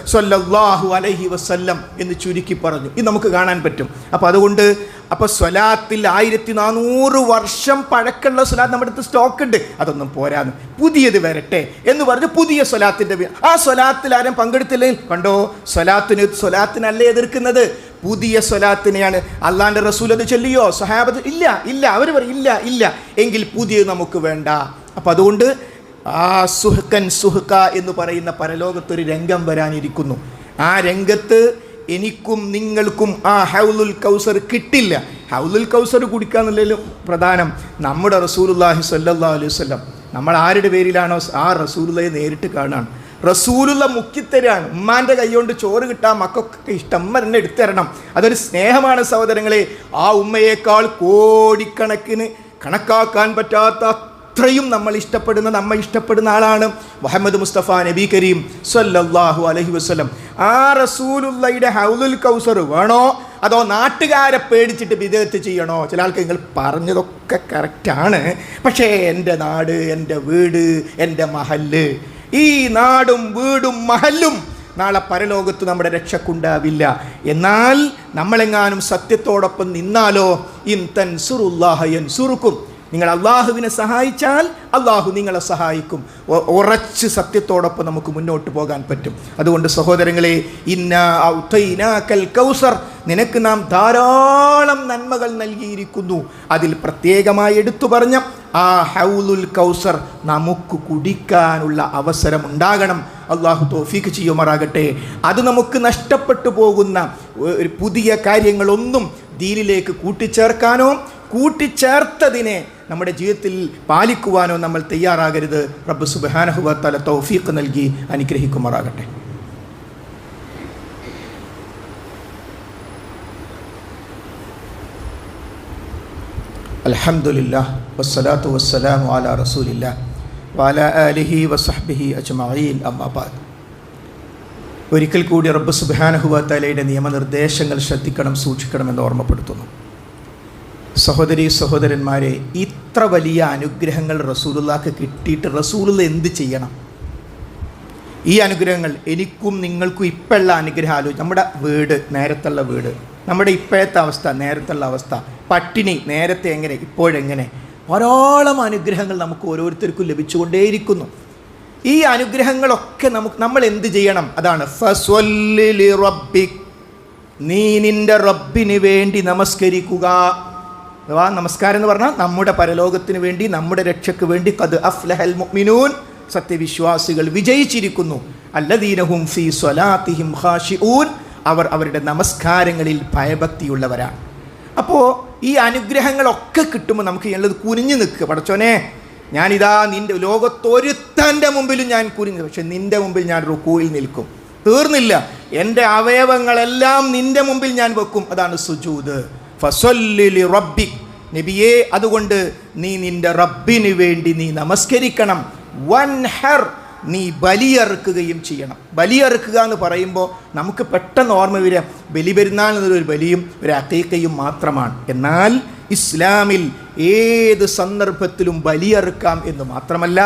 സ്വല്ലല്ലാഹു അലൈഹി വസല്ലം എന്ന് ചുരുക്കി പറഞ്ഞു. ഇത് നമുക്ക് കാണാൻ പറ്റും. അപ്പോൾ അതുകൊണ്ട് അപ്പോൾ സ്വലാത്തിൽ ആയിരത്തി നാനൂറ് വർഷം പഴക്കമുള്ള സ്വലാത്ത് നമ്മുടെ അടുത്ത് സ്റ്റോക്ക് ഉണ്ട് അതൊന്നും പോരാന്ന്. പുതിയത് വരട്ടെ എന്ന് പറഞ്ഞ് പുതിയ സ്വലാത്തിന്റെ ആ സ്വലാത്തിൽ ആരും പങ്കെടുത്തില്ലെങ്കിൽ കണ്ടോ? സ്വലാത്തിന് സ്വലാത്തിനല്ലേ എതിർക്കുന്നത്? പുതിയ സ്വലാത്തിനെയാണ്. അള്ളാന്റെ റസൂൽ അത് ചൊല്ലിയോ? സഹാബത്ത് ഇല്ല ഇല്ല. അവർ പറയും ഇല്ല ഇല്ല. എങ്കിൽ പുതിയത് നമുക്ക് വേണ്ട. അപ്പം അതുകൊണ്ട് ആ സുഹക്കൻ സുഹക്ക എന്ന് പറയുന്ന പരലോകത്തൊരു രംഗം വരാനിരിക്കുന്നു. ആ രംഗത്ത് എനിക്കും നിങ്ങൾക്കും ആ ഹൗലുൽ കൗസർ കിട്ടില്ല. ഹൗലുൽ കൗസർ കുടിക്കാന്നുള്ളതിലും പ്രധാനം നമ്മുടെ റസൂലുല്ലാഹി സല്ലാ അലൈഹി വസല്ലം. നമ്മൾ ആരുടെ പേരിലാണോ ആ റസൂലുള്ളയെ നേരിട്ട് കാണാണ് റസൂലുള്ള മുക്കിത്തരാണ് ഉമ്മാന്റെ കൈകൊണ്ട് ചോറ് കിട്ടാൻ മക്കൾക്കൊക്കെ ഇഷ്ടം. ഉമ്മ തന്നെ എടുത്തരണം അതൊരു സ്നേഹമാണ് സഹോദരങ്ങളെ. ആ ഉമ്മയേക്കാൾ കോടിക്കണക്കിന് കണക്കാക്കാൻ പറ്റാത്ത അത്രയും നമ്മൾ ഇഷ്ടപ്പെടുന്ന നമ്മൾ ഇഷ്ടപ്പെടുന്ന ആളാണ് മുഹമ്മദ് മുസ്തഫ നബി കരീം സല്ലല്ലാഹു അലഹി വസ്ലം ആ റസൂലുള്ളയുടെ ഹൗലുൽ കൗസർ വേണോ? അതോ നാട്ടുകാരെ പേടിച്ചിട്ട് വിദേഹത്ത് ചെയ്യണോ? ചില ആൾക്ക് നിങ്ങൾ പറഞ്ഞതൊക്കെ കറക്റ്റാണ് പക്ഷേ എന്റെ നാട് എന്റെ വീട് എന്റെ മഹല്ല് ഈ നാടും വീടും മഹല്ലും നാളെ പരലോകത്ത് നമ്മുടെ രക്ഷക്കുണ്ടാവില്ല. എന്നാൽ നമ്മളെങ്ങാനും സത്യത്തോടൊപ്പം നിന്നാലോ? ഇൻ തൻ സുറുല്ലാഹയൻ സുറുക്കും നിങ്ങൾ അള്ളാഹുവിനെ സഹായിച്ചാൽ അള്ളാഹു നിങ്ങളെ സഹായിക്കും. ഉറച്ച് സത്യത്തോടൊപ്പം നമുക്ക് മുന്നോട്ട് പോകാൻ പറ്റും. അതുകൊണ്ട് സഹോദരങ്ങളെ ഇന്ന കൽ കൗസർ നിനക്ക് നാം ധാരാളം നന്മകൾ നൽകിയിരിക്കുന്നു. അതിൽ പ്രത്യേകമായി എടുത്തു പറഞ്ഞ ആ ഹൗലുൽ കൗസർ നമുക്ക് കുടിക്കാനുള്ള അവസരം ഉണ്ടാകണം. അള്ളാഹു തോഫീക്ക് ചെയ്യുമാറാകട്ടെ. അത് നമുക്ക് നഷ്ടപ്പെട്ടു പോകുന്ന പുതിയ കാര്യങ്ങളൊന്നും ദീനിലേക്ക് കൂട്ടിച്ചേർക്കാനോ കൂട്ടിച്ചേർത്തതിനെ നമ്മുടെ ജീവിതത്തിൽ പാലിക്കുവാനോ നമ്മൾ തയ്യാറാകരുത്. റബ്ബ് സുബാനഹുബത്തല തൗഫീഖ് നൽകി അനുഗ്രഹിക്കുമാറാകട്ടെ. അലഹമുല്ലാ വസ്സലാത്തു വസ്സലാം വാല റസൂലില്ല വാല അലിഹി വസഹ്ബിഹി അജ്മഈൻ. അമ്മാബാദ് ഒരിക്കൽ കൂടി റബ്ബ് സുബാനഹുബത്തലയുടെ നിയമനിർദ്ദേശങ്ങൾ ശ്രദ്ധിക്കണം സൂക്ഷിക്കണമെന്ന് ഓർമ്മപ്പെടുത്തുന്നു. സഹോദരി സഹോദരന്മാരെ ഇത്ര വലിയ അനുഗ്രഹങ്ങൾ റസൂലുള്ളാക്ക് കിട്ടിയിട്ട് റസൂലുള്ള എന്ത് ചെയ്യണം? ഈ അനുഗ്രഹങ്ങൾ എനിക്കും നിങ്ങൾക്കും ഇപ്പോഴുള്ള അനുഗ്രഹം ആലോചിച്ച് നമ്മുടെ വീട് നേരത്തുള്ള വീട്. നമ്മുടെ ഇപ്പോഴത്തെ അവസ്ഥ നേരത്തുള്ള അവസ്ഥ. പട്ടിണി നേരത്തെ എങ്ങനെ ഇപ്പോഴെങ്ങനെ? ധാരാളം അനുഗ്രഹങ്ങൾ നമുക്ക് ഓരോരുത്തർക്കും ലഭിച്ചുകൊണ്ടേയിരിക്കുന്നു. ഈ അനുഗ്രഹങ്ങളൊക്കെ നമുക്ക് നമ്മൾ എന്ത് ചെയ്യണം? അതാണ് ഫസ്വല്ലി റബ്ബി. നീ നിന്റെ റബ്ബിന് വേണ്ടി നമസ്കരിക്കുക. അഥവാ നമസ്കാരം എന്ന് പറഞ്ഞാൽ നമ്മുടെ പരലോകത്തിന് വേണ്ടി നമ്മുടെ രക്ഷയ്ക്ക് വേണ്ടി കത് അഫ്ലഹൽ മുഅ്മിനൂൻ. സത്യവിശ്വാസികൾ വിജയിച്ചിരിക്കുന്നു. അല്ലദീനഹും ഫി സ്വലാത്തിഹിം ഹാഷിഊൻ അവർ അവരുടെ നമസ്കാരങ്ങളിൽ ഭയഭക്തിയുള്ളവരാണ്. അപ്പോൾ ഈ അനുഗ്രഹങ്ങളൊക്കെ കിട്ടുമ്പോൾ നമുക്ക് ഞാനത് കുനിഞ്ഞു നിൽക്കുക. പടച്ചോനെ ഞാനിതാ നിന്റെ ലോകത്തൊരുത്തന്റെ മുമ്പിലും ഞാൻ കുനിഞ്ഞു പക്ഷെ നിന്റെ മുമ്പിൽ ഞാൻ റുക്കൂയിൽ നിൽക്കും. തീർന്നില്ല. എന്റെ അവയവങ്ങളെല്ലാം നിന്റെ മുമ്പിൽ ഞാൻ വെക്കും. അതാണ് സുജൂദ്. ഫസല്ലി റബ്ബിക് നബിയെ അതുകൊണ്ട് നീ നിന്റെ റബ്ബിന് വേണ്ടി നീ നമസ്കരിക്കണം. വൻ വൻഹർ നീ ബലിയറുക്കുകയും ചെയ്യണം. ബലിയറുക്കുക എന്ന് പറയുമ്പോൾ നമുക്ക് പെട്ടെന്ന് ഓർമ്മ വരിക ബലി പെരുന്നാൾ എന്നൊരു ബലിയും ഒരു അത്തേക്കയും മാത്രമാണ്. എന്നാൽ ഇസ്ലാമിൽ ഏത് സന്ദർഭത്തിലും ബലിയറുക്കാം എന്ന് മാത്രമല്ല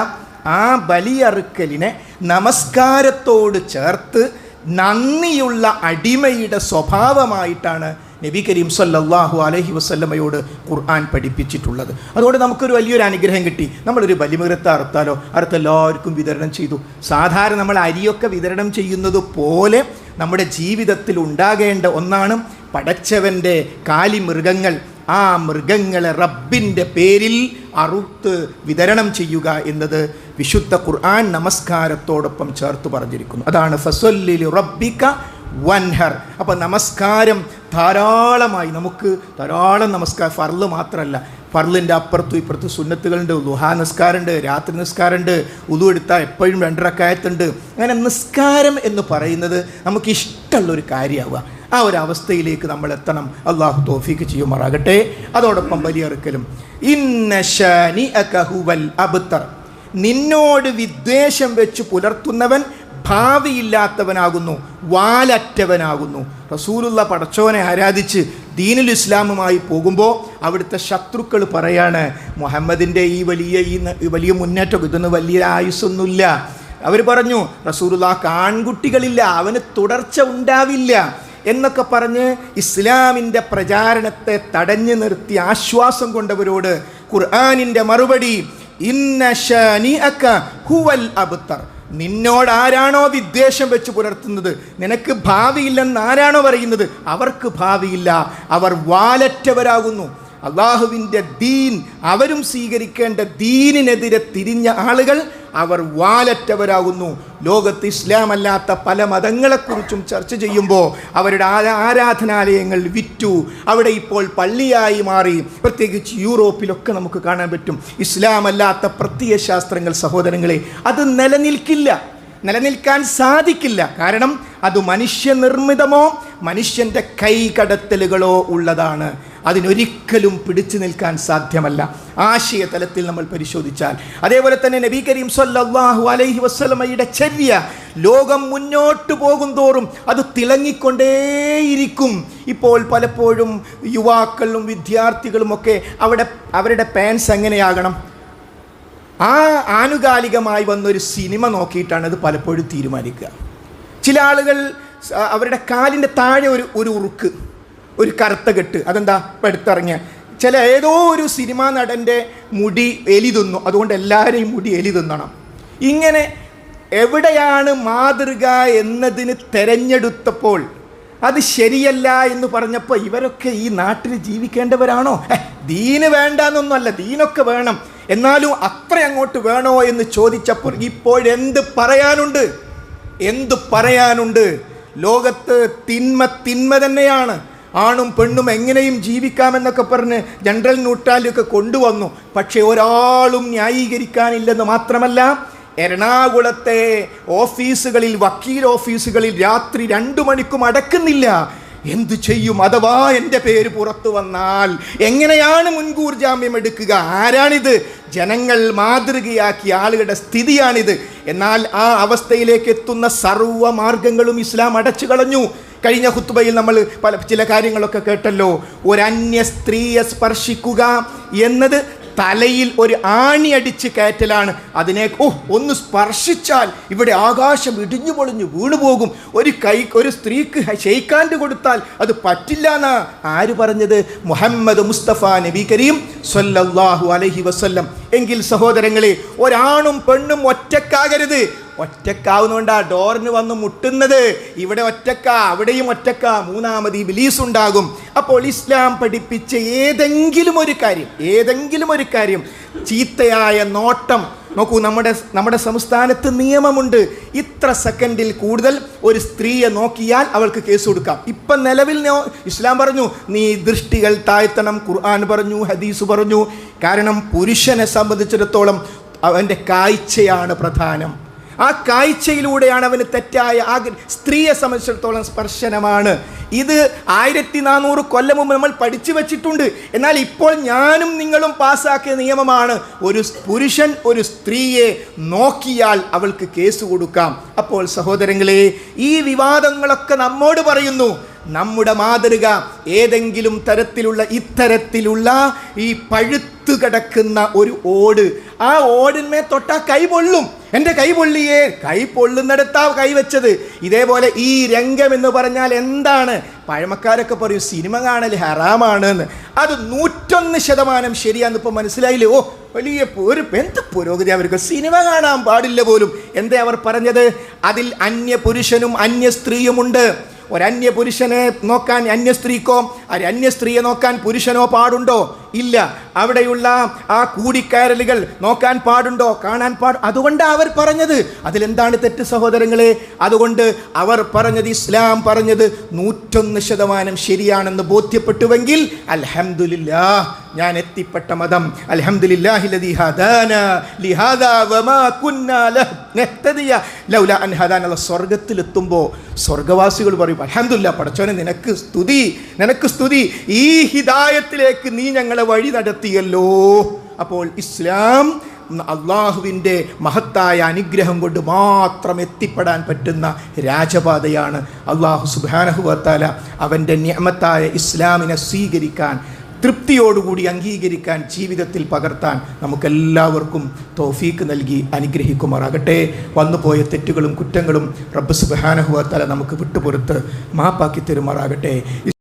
ആ ബലിയറുക്കലിനെ നമസ്കാരത്തോട് ചേർത്ത് നന്ദിയുള്ള അടിമയുടെ സ്വഭാവമായിട്ടാണ് നബി കരീം സല്ലാഹു അലഹി വസല്ലമയോട് ഖുർആൻ പഠിപ്പിച്ചിട്ടുള്ളത്. അതുകൊണ്ട് നമുക്കൊരു വലിയൊരു അനുഗ്രഹം കിട്ടി. നമ്മളൊരു ബലിമൃഗത്തെ അറുത്താലോ? അർത്ഥം എല്ലാവർക്കും വിതരണം ചെയ്തു. സാധാരണ നമ്മൾ അരിയൊക്കെ വിതരണം ചെയ്യുന്നത് പോലെ നമ്മുടെ ജീവിതത്തിൽ ഉണ്ടാകേണ്ട ഒന്നാണ് പടച്ചവന്റെ കാലിമൃഗങ്ങൾ. ആ മൃഗങ്ങളെ റബ്ബിന്റെ പേരിൽ അറുത്ത് വിതരണം ചെയ്യുക എന്നത് വിശുദ്ധ ഖുർആൻ നമസ്കാരത്തോടൊപ്പം ചേർത്ത് പറഞ്ഞിരിക്കുന്നു. അതാണ് ഫസൊല്ലിൽ റബ്ബിക്ക വൻഹർ അപ്പം നമസ്കാരം ധാരാളമായി. നമുക്ക് ധാരാളം നമസ്കാരം ഫർൾ മാത്രമല്ല ഫർളിന്റെ അപ്പുറത്തും ഇപ്പുറത്തും സുന്നത്തുകളുണ്ട് ലുഹാ നിസ്കാരമുണ്ട് രാത്രി നിസ്കാരമുണ്ട് ഉതു എടുത്താൽ എപ്പോഴും രണ്ടരക്കായത്തുണ്ട് അങ്ങനെ നിസ്കാരം എന്ന് പറയുന്നത് നമുക്ക് ഇഷ്ടമുള്ളൊരു കാര്യമാവുക. ആ ഒരു അവസ്ഥയിലേക്ക് നമ്മൾ എത്തണം. അള്ളാഹു തോഫീക്ക് ചെയ്യുമാറാകട്ടെ. അതോടൊപ്പം ബലിയെറുക്കലും ഇന്ന ശാനി അകഹുവൽ അബുത്തർ നിന്നോട് വിദ്വേഷം വെച്ച് പുലർത്തുന്നവൻ ഭാവിയില്ലാത്തവനാകുന്നു വാലറ്റവനാകുന്നു. റസൂലുള്ള പടച്ചവനെ ആരാധിച്ച് ദീനുൽ ഇസ്ലാമുമായി പോകുമ്പോൾ അവിടുത്തെ ശത്രുക്കൾ പറയാണ് മുഹമ്മദിന്റെ ഈ വലിയ ഈ വലിയ മുന്നേറ്റം ഇതൊന്നും വലിയ ആയുസ്സൊന്നുമില്ല. അവർ പറഞ്ഞു റസൂലുള്ള ആൺകുട്ടികളില്ല അവന് തുടർച്ച ഉണ്ടാവില്ല. എന്നൊക്കെ പറഞ്ഞ് ഇസ്ലാമിന്റെ പ്രചാരണത്തെ തടഞ്ഞു നിർത്തി ആശ്വാസം കൊണ്ടവരോട് ഖുർആാനിന്റെ മറുപടി ഇന്ന അക്ക ഹുവൽ അബ്തർ. നിന്നോട് ആരാണോ വിദ്വേഷം വെച്ച് പുലർത്തുന്നത്? നിനക്ക് ഭാവിയില്ലെന്ന് ആരാണോ പറയുന്നത്? അവർക്ക് ഭാവിയില്ല. അവർ വാലറ്റവരാകുന്നു. അള്ളാഹുവിന്റെ ദീൻ അവരും സ്വീകരിക്കേണ്ട ദീനിനെതിരെ തിരിഞ്ഞ ആളുകൾ അവർ വാലറ്റവരാകുന്നു. ലോകത്ത് ഇസ്ലാമല്ലാത്ത പല മതങ്ങളെക്കുറിച്ചും ചർച്ച ചെയ്യുമ്പോൾ അവരുടെ ആരാധനാലയങ്ങൾ വിറ്റു. അവിടെ ഇപ്പോൾ പള്ളിയായി മാറി. പ്രത്യേകിച്ച് യൂറോപ്പിലൊക്കെ നമുക്ക് കാണാൻ പറ്റും. ഇസ്ലാമല്ലാത്ത പ്രത്യയ ശാസ്ത്രങ്ങൾ സഹോദരങ്ങളെ അത് നിലനിൽക്കില്ല. നിലനിൽക്കാൻ സാധിക്കില്ല. കാരണം അത് മനുഷ്യനിർമ്മിതമോ മനുഷ്യന്റെ കൈകടത്തലുകളോ ഉള്ളതാണ്. അതിനൊരിക്കലും പിടിച്ചു നിൽക്കാൻ സാധ്യമല്ല. ആശയ തലത്തിൽ നമ്മൾ പരിശോധിച്ചാൽ. അതേപോലെ തന്നെ നബി കരീം സല്ലാഹു അലൈഹി വസ്ലമയുടെ ചര്യ ലോകം മുന്നോട്ട് പോകും തോറും അത് തിളങ്ങിക്കൊണ്ടേയിരിക്കും. ഇപ്പോൾ പലപ്പോഴും യുവാക്കളും വിദ്യാർത്ഥികളുമൊക്കെ അവിടെ അവരുടെ പാൻസ് എങ്ങനെയാകണം? ആ ആനുകാലികമായി വന്നൊരു സിനിമ നോക്കിയിട്ടാണ് അത് പലപ്പോഴും തീരുമാനിക്കുക. ചില ആളുകൾ അവരുടെ കാലിന്റെ താഴെ ഒരു ഒരു ഉറുക്ക്. ഒരു കറുത്ത കെട്ട്. അതെന്താ? ഇപ്പം എടുത്തിറങ്ങിയ. ചില ഏതോ ഒരു സിനിമാ നടന്റെ മുടി എലി തിന്നു. അതുകൊണ്ട് എല്ലാവരെയും മുടി എലി തിന്നണം. ഇങ്ങനെ എവിടെയാണ് മാതൃക എന്നതിന് തെരഞ്ഞെടുത്തപ്പോൾ അത് ശരിയല്ല എന്ന് പറഞ്ഞപ്പോൾ ഇവരൊക്കെ ഈ നാട്ടിൽ ജീവിക്കേണ്ടവരാണോ? ദീന് ദീന് വേണ്ടാന്നൊന്നുമല്ല ദീനൊക്കെ വേണം. എന്നാലും അത്ര അങ്ങോട്ട് വേണോ എന്ന് ചോദിച്ചപ്പോൾ ഇപ്പോഴെന്ത് പറയാനുണ്ട്? എന്ത് പറയാനുണ്ട്? ലോകത്ത് തിന്മ തിന്മ തന്നെയാണ്. ആണും പെണ്ണും എങ്ങനെയും ജീവിക്കാമെന്നൊക്കെ പറഞ്ഞ് ജനറൽ നൂറ്റാലൊക്കെ കൊണ്ടുവന്നു. പക്ഷേ ഒരാളും ന്യായീകരിക്കാനില്ലെന്ന് മാത്രമല്ല എറണാകുളത്തെ ഓഫീസുകളിൽ വക്കീൽ ഓഫീസുകളിൽ രാത്രി രണ്ടു മണിക്കും അടക്കുന്നില്ല. എന്തു ചെയ്യും? അഥവാ എന്റെ പേര് പുറത്തു വന്നാൽ എങ്ങനെയാണ് മുൻകൂർ ജാമ്യം എടുക്കുക? ആരാണിത്? ജനങ്ങൾ മാതൃകയാക്കിയ ആളുകളുടെ സ്ഥിതിയാണിത്. എന്നാൽ ആ അവസ്ഥയിലേക്ക് എത്തുന്ന സർവ മാർഗങ്ങളും ഇസ്ലാം അടച്ചു കളഞ്ഞു കഴിഞ്ഞ ഹുത്തുബയിൽ നമ്മൾ പല ചില കാര്യങ്ങളൊക്കെ കേട്ടല്ലോ. ഒരന്യ സ്ത്രീയെ സ്പർശിക്കുക എന്നത് തലയിൽ ഒരു ആണി അടിച്ച് കയറ്റലാണ്. അതിനെ ഓ ഒന്ന് സ്പർശിച്ചാൽ ഇവിടെ ആകാശം ഇടിഞ്ഞു പൊളിഞ്ഞു വീണു പോകും. ഒരു കൈ ഒരു സ്ത്രീക്ക് ഷെയ്ക്കാണ്ട് കൊടുത്താൽ അത് പറ്റില്ല എന്നാ ആര് പറഞ്ഞത്? മുഹമ്മദ് മുസ്തഫ നബി കരീം സ്വല്ലല്ലാഹു അലഹി വസ്ല്ലം. എങ്കിൽ സഹോദരങ്ങളെ ഒരാണും പെണ്ണും ഒറ്റക്കാകരുത്. ഒറ്റക്കാവുന്നതുകൊണ്ടാ ഡോറിന് വന്ന് മുട്ടുന്നത്. ഇവിടെ ഒറ്റക്ക അവിടെയും ഒറ്റക്ക. മൂന്നാമത് ബിലീസ് ഉണ്ടാകും. അപ്പോൾ ഇസ്ലാം പഠിപ്പിച്ച ഏതെങ്കിലും ഒരു കാര്യം ഏതെങ്കിലും ഒരു കാര്യം ചീത്തയായ നോട്ടം. നോക്കൂ നമ്മുടെ നമ്മുടെ സംസ്ഥാനത്ത് നിയമമുണ്ട്. ഇത്ര സെക്കൻഡിൽ കൂടുതൽ ഒരു സ്ത്രീയെ നോക്കിയാൽ അവൾക്ക് കേസ് കൊടുക്കാം. ഇപ്പം നിലവിൽ ഇസ്ലാം പറഞ്ഞു നീ ദൃഷ്ടികൾ താഴ്ത്തണം. ഖുർആൻ പറഞ്ഞു ഹദീസ് പറഞ്ഞു. കാരണം പുരുഷനെ സംബന്ധിച്ചിടത്തോളം അവന്റെ കാഴ്ചയാണ് പ്രധാനം. ആ കാഴ്ചയിലൂടെയാണ് അവന് തെറ്റായ ആ സ്ത്രീയെ സംബന്ധിച്ചിടത്തോളം സ്പർശനമാണ്. ഇത് ആയിരത്തി നാനൂറ് കൊല്ലം മുമ്പ് നമ്മൾ പഠിച്ചു വച്ചിട്ടുണ്ട്. എന്നാൽ ഇപ്പോൾ ഞാനും നിങ്ങളും പാസ്സാക്കിയ നിയമമാണ്. ഒരു പുരുഷൻ ഒരു സ്ത്രീയെ നോക്കിയാൽ അവൾക്ക് കേസ് കൊടുക്കാം. അപ്പോൾ സഹോദരങ്ങളെ ഈ വിവാദങ്ങളൊക്കെ നമ്മോട് പറയുന്നു. നമ്മുടെ മാതൃക ഏതെങ്കിലും തരത്തിലുള്ള ഇത്തരത്തിലുള്ള ഈ പഴുത്തു കിടക്കുന്ന ഒരു ഓട്. ആ ഓടിന്മേ തൊട്ടാ കൈ പൊള്ളും. എന്റെ കൈ പൊള്ളിയേ കൈ പൊള്ളുന്നിടത്താ കൈ വെച്ചത്. ഇതേപോലെ ഈ രംഗം എന്ന് പറഞ്ഞാൽ എന്താണ്? പഴമക്കാരൊക്കെ പറയും സിനിമ കാണൽ ഹറാമാണ് എന്ന് അത് നൂറ്റൊന്ന് ശതമാനം ശരിയാന്ന് ഇപ്പം മനസ്സിലായില്ലേ? ഓ വലിയ ഒരു എന്ത് പുരോഗതി അവർക്ക്. സിനിമ കാണാൻ പാടില്ല പോലും. എന്താ അവർ പറഞ്ഞത്? അതിൽ അന്യ പുരുഷനും അന്യ സ്ത്രീയുമുണ്ട് ഒരന്യ പുരുഷനെ നോക്കാൻ അന്യ സ്ത്രീക്കോ ഒരു അന്യ സ്ത്രീയെ നോക്കാൻ പുരുഷനോ പാടുണ്ടോ? ഇല്ല. അവിടെയുള്ള ആ കൂടിക്കയറലുകൾ നോക്കാൻ പാടുണ്ടോ? കാണാൻ പാട്. അതുകൊണ്ട് അവർ പറഞ്ഞത്. അതിലെന്താണ് തെറ്റ് സഹോദരങ്ങളെ? അതുകൊണ്ട് അവർ പറഞ്ഞത് ഇസ്ലാം പറഞ്ഞത് നൂറ്റൊന്ന് ശതമാനം ശരിയാണെന്ന് ബോധ്യപ്പെട്ടുവെങ്കിൽ അൽഹംദുലില്ലാ ഞാൻ എത്തിപ്പെട്ട മതം. അൽഹംദുലില്ലാഹില്ലദീ സ്വർഗത്തിലെത്തുമ്പോൾ സ്വർഗവാസികൾ പറയും അൽഹംദുലില്ലാ പടച്ചോനെ നിനക്ക് സ്തുതി നിനക്ക് സ്തുതി. ഈ ഹിദായത്തിലേക്ക് നീ ഞങ്ങളെ വഴി നടത്തിയല്ലോ. അപ്പോൾ ഇസ്ലാം അള്ളാഹുവിന്റെ മഹത്തായ അനുഗ്രഹം കൊണ്ട് മാത്രം എത്തിപ്പെടാൻ പറ്റുന്ന രാജപാതയാണ്. അള്ളാഹു സുബാനഹുവത്താല അവന്റെ നിയമത്തായ ഇസ്ലാമിനെ സ്വീകരിക്കാൻ തൃപ്തിയോടുകൂടി അംഗീകരിക്കാൻ ജീവിതത്തിൽ പകർത്താൻ നമുക്കെല്ലാവർക്കും തോഫീക്ക് നൽകി അനുഗ്രഹിക്കുമാറാകട്ടെ. വന്നുപോയ തെറ്റുകളും കുറ്റങ്ങളും റബ്ബ് സുബാനഹുവത്താല നമുക്ക് വിട്ടുപുറത്ത് മാപ്പാക്കി തരുമാറാകട്ടെ.